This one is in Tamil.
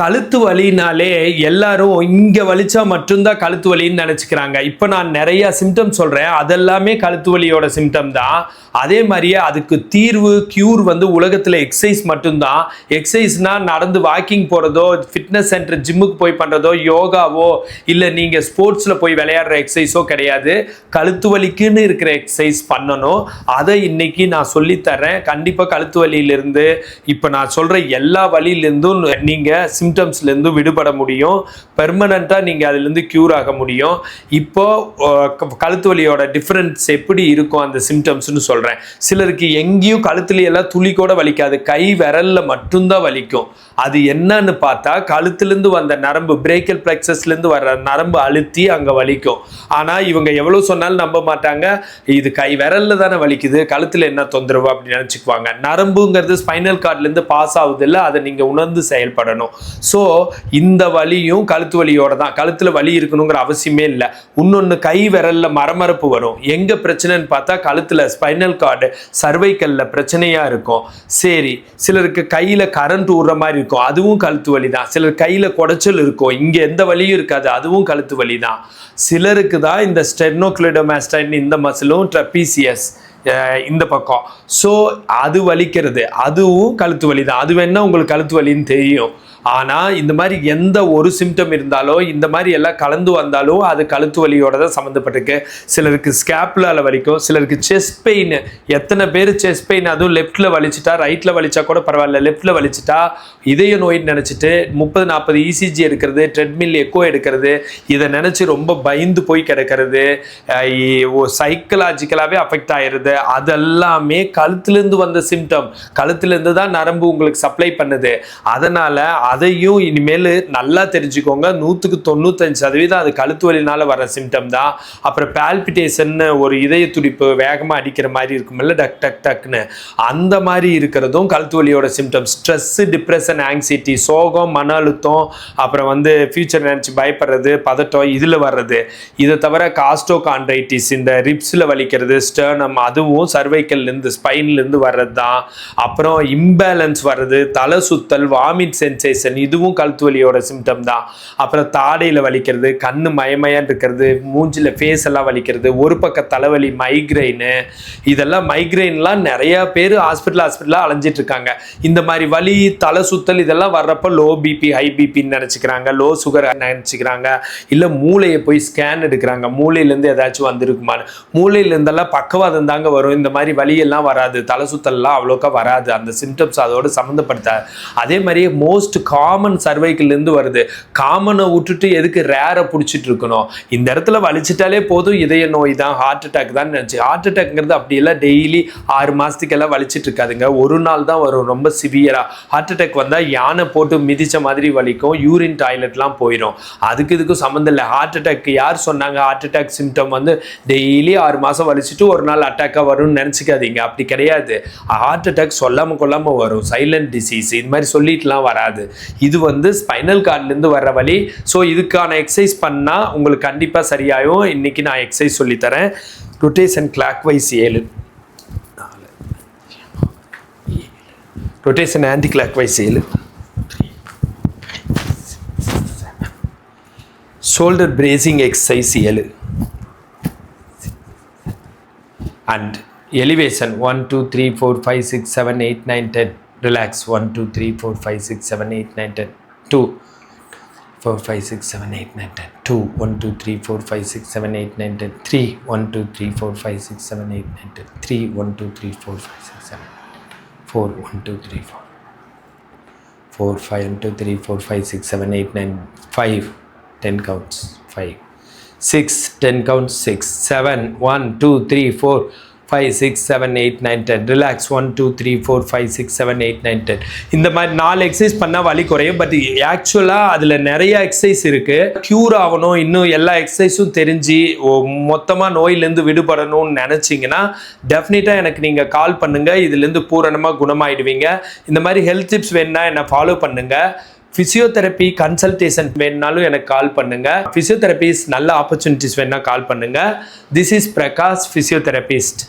கழுத்து வலினாலே எல்லாரும் இங்கே வலிச்சா மட்டும்தான் கழுத்து வலின்னு நினச்சிக்கிறாங்க. இப்போ நான் நிறையா சிம்டம் சொல்கிறேன் அதெல்லாமே கழுத்து வலியோட சிம்டம் தான். அதே மாதிரியே அதுக்கு தீர்வு க்யூர் வந்து உலகத்தில் எக்ஸசைஸ் மட்டும்தான். எக்ஸசைஸ்னா நடந்து வாக்கிங் போகிறதோ ஃபிட்னஸ் சென்டர் ஜிம்முக்கு போய் பண்ணுறதோ யோகாவோ இல்லை நீங்கள் ஸ்போர்ட்ஸில் போய் விளையாடுற எக்ஸசைஸோ கிடையாது. கழுத்து வலிக்குன்னு இருக்கிற எக்ஸசைஸ் பண்ணணும். அதை இன்னைக்கு நான் சொல்லித்தரேன் கண்டிப்பாக கழுத்து வலியிலிருந்து இப்போ நான் சொல்கிற எல்லா வழியிலேருந்தும் நீங்கள் சிம் சிம்டம்ஸ்லேருந்து விடுபட முடியும். பெர்மனண்ட்டாக நீங்கள் அதுலேருந்து க்யூர் ஆக முடியும். இப்போது கழுத்து வலியோட டிஃப்ரென்ஸ் எப்படி இருக்கும் அந்த சிம்டம்ஸ்னு சொல்கிறேன் சிலருக்கு எங்கேயும் கழுத்துலையெல்லாம் துளி கூட வலிக்காது. கை விரல்ல மட்டும்தான் வலிக்கும். அது என்னன்னு பார்த்தா கழுத்துலேருந்து வந்த நரம்பு பிரேக்கல் பிளெக்சஸ்லேருந்து வர்ற நரம்பு அழுத்தி அங்கே வலிக்கும். ஆனால் இவங்க எவ்வளோ சொன்னாலும் நம்ப மாட்டாங்க. இது கை விரல்ல தானே வலிக்குது. கழுத்தில் என்ன தொந்தரவு அப்படின்னு நினச்சிக்குவாங்க. நரம்புங்கிறது ஸ்பைனல் கார்ட்லேருந்து பாஸ் ஆகுது இல்லை அதை நீங்கள் உணர்ந்து செயல்படணும். ஸோ இந்த வலியும் கழுத்து வலியோட தான். கழுத்தில் வலி இருக்கணுங்கிற அவசியமே இல்லை. இன்னொன்று கை விரலில் மரமரப்பு வரும். எங்கே பிரச்சனைன்னு பார்த்தா கழுத்தில் ஸ்பைனல் கார்டு சர்வைக்கல்ல பிரச்சனையாக இருக்கும். சரி சிலருக்கு கையில் கரண்ட் விடுற மாதிரி இருக்கும். அதுவும் கழுத்து வலி தான். சிலர் கையில் குடைச்சல் இருக்கும். இங்கே எந்த வலியும் இருக்காது. அதுவும் கழுத்து வலி தான். சிலருக்கு தான் இந்த ஸ்டெர்னோக்ளிடோமாஸ்டைன் இந்த மசிலும் ட்ரப்பீசியஸ் இந்த பக்கம். ஸோ அது வலிக்கிறது. அதுவும் கழுத்து வலி தான். அது வேணால் உங்களுக்கு கழுத்து வலின்னு தெரியும். ஆனால் இந்த மாதிரி எந்த ஒரு சிம்டம் இருந்தாலோ இந்த மாதிரி எல்லாம் கலந்து வந்தாலும் அது கழுத்து வலியோட தான் சம்மந்தப்பட்டிருக்கு சிலருக்கு ஸ்கேப்லால வலிக்கும் சிலருக்கு செஸ்ட் பெயின் எத்தனை பேர் செஸ்ட் பெயின் அதுவும் லெஃப்ட்டில் வலிச்சிட்டா ரைட்டில் வலிச்சா கூட பரவாயில்ல லெஃப்ட்டில் வலிச்சிட்டா இதய நோயின்னு நினச்சிட்டு முப்பது நாற்பது இசிஜி எடுக்கிறது ட்ரெட்மில் எக்கோ எடுக்கிறது இதை நினச்சி ரொம்ப பயந்து போய் கிடக்கிறது சைக்கலாஜிக்கலாகவே அஃபெக்ட் ஆயிடுது அதெல்லாமே கழுத்துலேருந்து வந்த சிம்டம் கழுத்துலேருந்து தான் நரம்பு உங்களுக்கு சப்ளை பண்ணுது. அதனால் அதையும் இனிமேல் நல்லா தெரிஞ்சுக்கோங்க. நூற்றுக்கு தொண்ணூத்தஞ்சு சதவீதம் அது கழுத்து வலினால் வர சிம்டம் தான். அப்புறம் பால்பிட்டேஷன் ஒரு இதய துடிப்பு வேகமாக அடிக்கிற மாதிரி இருக்குமில்ல டக் டக் டக்னு அந்த மாதிரி இருக்கிறதும் கழுத்து வலியோட சிம்டம் ஸ்ட்ரெஸ்ஸு டிப்ரெஷன் ஆங்ஸைட்டி சோகம் மன அழுத்தம் அப்புறம் வந்து ஃபியூச்சர் நினச்சி பயப்படுறது பதட்டம் இதில் வர்றது. இதை தவிர காஸ்டோ கான்ட்ரைட்டிஸ் இந்த ரிப்ஸில் வலிக்கிறது ஸ்டர்னம் அதுவும் சர்வைக்கல்லேருந்து ஸ்பைன்லேருந்து வர்றது தான் அப்புறம் இம்பேலன்ஸ் வர்றது தலை சுத்தல் வாமிட் சென்சேஷன் இதுவும் கழுத்து வலியோட சிம்டம் தான். அப்புறம் தாடையில் வலிக்கிறது கண்ணு மயமயன்னு இருக்கிறது மூஞ்சில் ஃபேஸ் எல்லாம் வலிக்கிறது ஒரு பக்க தலைவலி மைக்ரைனு இதெல்லாம் மைக்ரைன்லாம் நிறைய பேர் ஹாஸ்பிட்டல் ஹாஸ்பிட்டலாக அலைஞ்சிட்டு இருக்காங்க. இந்த மாதிரி வலி தலை சுத்தல் இதெல்லாம் வர்றப்ப லோ பிபி ஹை பிபின்னு நினச்சிக்கிறாங்க. லோ சுகர் நினச்சிக்கிறாங்க. இல்லை மூளையை போய் ஸ்கேன் எடுக்கிறாங்க. மூளையிலேருந்து ஏதாச்சும் வந்திருக்குமான்னு. மூளையிலேருந்தெல்லாம் பக்கவாதம் தாங்க வரும். இந்த மாதிரி வலியெல்லாம் வராது. தலை சுத்தல்லாம் அவ்வளோக்கா வராது. அந்த சிம்டம்ஸ் அதோட சம்மந்தப்படுத்தாது. அதே மாதிரி மோஸ்ட் காமன் சர்வைக்கிலேருந்து வருது. காமனை விட்டுட்டு எதுக்கு ரேரை பிடிச்சிட்டு இருக்கணும்? இந்த இடத்துல வலிச்சிட்டாலே போதும் இதய நோய் தான் ஹார்ட் அட்டாக் தான் நினச்சி. ஹார்ட் அட்டாக்ங்கிறது அப்படியெல்லாம் டெய்லி ஆறு மாதத்துக்கெல்லாம் வலிச்சிட்டு இருக்காதுங்க. ஒரு நாள் தான் வரும் ரொம்ப சிவியராக ஹார்ட் அட்டாக் வந்தால் யானை போட்டு மிதித்த மாதிரி வலிக்கும் யூரின் டாய்லெட்லாம் போயிடும். அதுக்கு இதுக்கும் சம்மந்தம் இல்லை. ஹார்ட் அட்டாக் யார் சொன்னாங்க? ஹார்ட் அட்டாக் சிம்டம் வந்து டெய்லி ஆறு மாதம் வலிச்சிட்டு ஒரு நாள் அட்டாக்காக வரும்னு நினச்சிக்காதீங்க. அப்படி கிடையாது. ஹார்ட் அட்டாக் சொல்லாமல் கொள்ளாமல் வரும். சைலண்ட் டிசீஸ் இது மாதிரி சொல்லிட்டுலாம் வராது. இது வந்து ஸ்பைனல் கார்ட்லேருந்து வர்ற வழி ஸோ இதுக்கான எக்ஸசைஸ் பண்ணால் உங்களுக்கு கண்டிப்பாக சரியாகும் இன்னைக்கு நான் எக்ஸசைஸ் சொல்லித்தரேன். ரொட்டேஷன் கிளாக் வைஸ் ஏழு. ரொட்டேஷன் ஆன்டி கிளாக் வைஸ் ஏழு. ஷோல்டர் பிரேசிங் எக்ஸசைஸ் ஏழு. And elevation one two three four five six seven eight nine ten relax. 1 2 3 4 5 6 7 8 9 10 2 4 5 6 7 8 9 10 2 1 2 3 4 5 6 7 8 9 10 3 1 2 3 4 5 6 7 8 9 10 3 1 2 3 4 5 6 7 4 1 2 3 4 4 5 1 2 3 4 5 6 7 8 9 5 10 counts. 5 6 10 counts. 6 7 1 2 3 4 5 6 7 8 9 10 relax one two three four five six seven eight nine ten இந்த மாதிரி நாலு எக்ஸசைஸ் பண்ணால் வலி குறையும். பட் ஆக்சுவலாக அதில் நிறைய எக்ஸசைஸ் இருக்குது க்யூர் ஆகணும். இன்னும் எல்லா எக்ஸசைஸும் தெரிஞ்சு மொத்தமாக நோயிலேருந்து விடுபடணும்னு நினச்சிங்கன்னா டெஃபினட்டாக எனக்கு நீங்கள் கால் பண்ணுங்கள் இதுலேருந்து பூரணமாக குணமாயிடுவீங்க. இந்த மாதிரி ஹெல்த் டிப்ஸ் வேணுன்னா என்னை ஃபாலோ பண்ணுங்கள் ஃபிசியோதெரப்பி கன்சல்டேஷன் வேணுனாலும் எனக்கு கால் பண்ணுங்கள் ஃபிசியோதெரபிஸ் நல்ல ஆப்பர்ச்சுனிட்டிஸ் வேணால் கால் பண்ணுங்கள் திஸ் இஸ் பிரகாஷ் ஃபிசியோதெரபிஸ்ட்